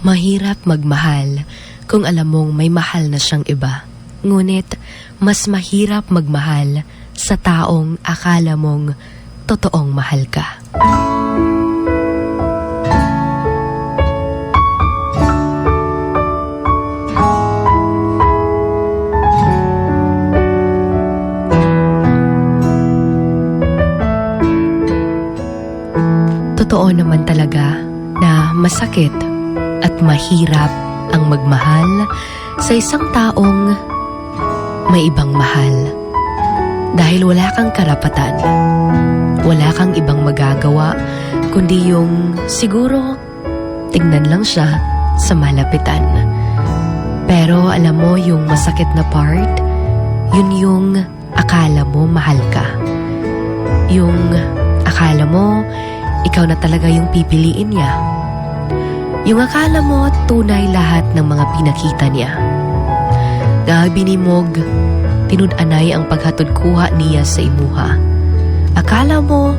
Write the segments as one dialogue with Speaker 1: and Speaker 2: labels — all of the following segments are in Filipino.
Speaker 1: Mahirap magmahal kung alam mong may mahal na siyang iba. Ngunit, mas mahirap magmahal sa taong akala mong totoong mahal ka. Totoo naman talaga na masakit at mahirap ang magmahal sa isang taong may ibang mahal. Dahil wala kang karapatan. Wala kang ibang magagawa kundi yung siguro tingnan lang siya sa malapitan. Pero alam mo yung masakit na part, yun yung akala mo mahal ka. Yung akala mo ikaw na talaga yung pipiliin niya. Yung akala mo tunay lahat ng mga pinakita niya. Gabi ni Mog, tinudanay ang paghatod kuha niya sa imuha. Akala mo,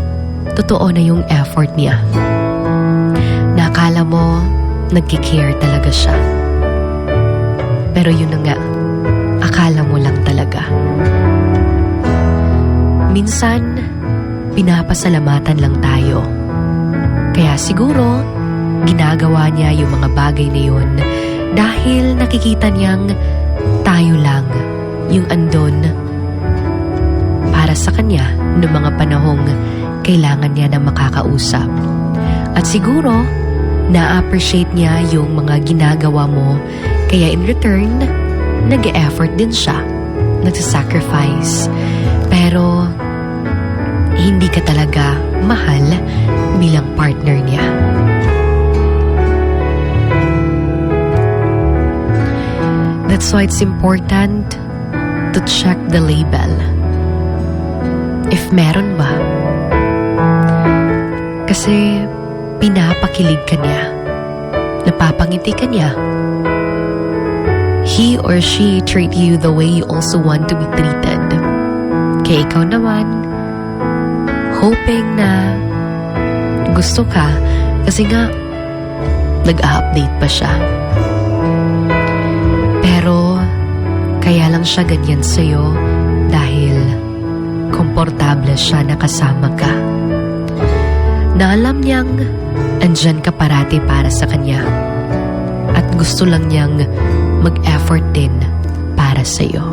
Speaker 1: totoo na yung effort niya. Nakala mo, nagkikare talaga siya. Pero yun na nga, akala mo lang talaga. Minsan, pinapasalamatan lang tayo. Kaya siguro, ginagawa niya yung mga bagay na yun dahil nakikita niyang tayo lang yung andon para sa kanya noong mga panahong kailangan niya ng makakausap. At siguro, na-appreciate niya yung mga ginagawa mo kaya in return, nag-effort din siya. Nagsasacrifice. Pero, hindi ka talaga mahal That's why it's important to check the label. If meron ba. Kasi pinapakilig ka niya. Napapangiti ka niya. He or she treat you the way you also want to be treated. Kaya ikaw naman, hoping na gusto ka kasi nga nag-update pa siya. Lang siya ganyan sa'yo dahil komportable siya na kasama ka. Na alam niyang andyan ka parati para sa kanya at gusto lang niyang mag-effort din para sa'yo.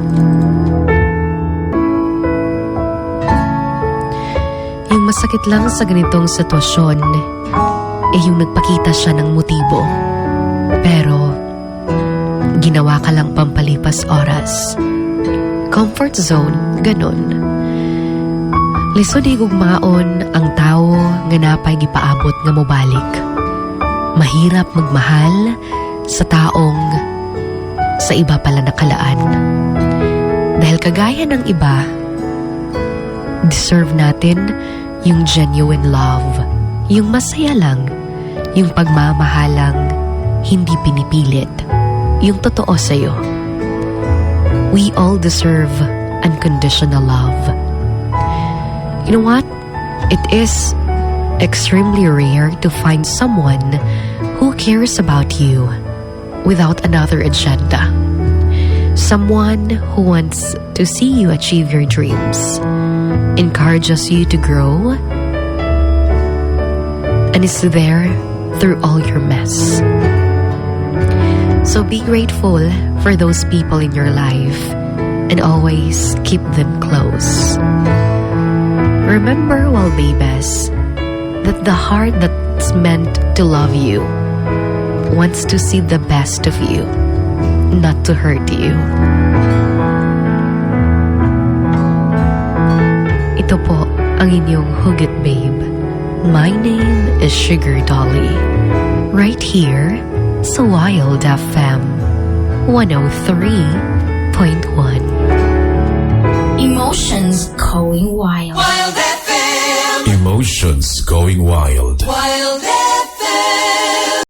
Speaker 1: Yung masakit lang sa ganitong sitwasyon eh yung nagpakita siya ng motibo. Pero ginawa ka lang pampalipas oras. Comfort zone, ganun. Lisod higugmaon ang tao nga napay gipaabot nga mobalik. Mahirap magmahal sa taong sa iba pala nakalaan. Dahil kagaya ng iba, deserve natin yung genuine love, yung masaya lang, yung pagmamahalang hindi pinipilit, yung totoo sa'yo. We all deserve unconditional love. You know what? It is extremely rare to find someone who cares about you without another agenda. Someone who wants to see you achieve your dreams, encourages you to grow, and is there through all your mess. So be grateful for those people in your life and always keep them close. Remember, while babies, that the heart that's meant to love you wants to see the best of you, not to hurt you. Ito po ang inyong Hugget Babe. My name is Sugar Dolly. Right here sa Wild FM 103.1.
Speaker 2: Emotions going wild.
Speaker 3: Wild FM Emotions going wild.
Speaker 4: Wild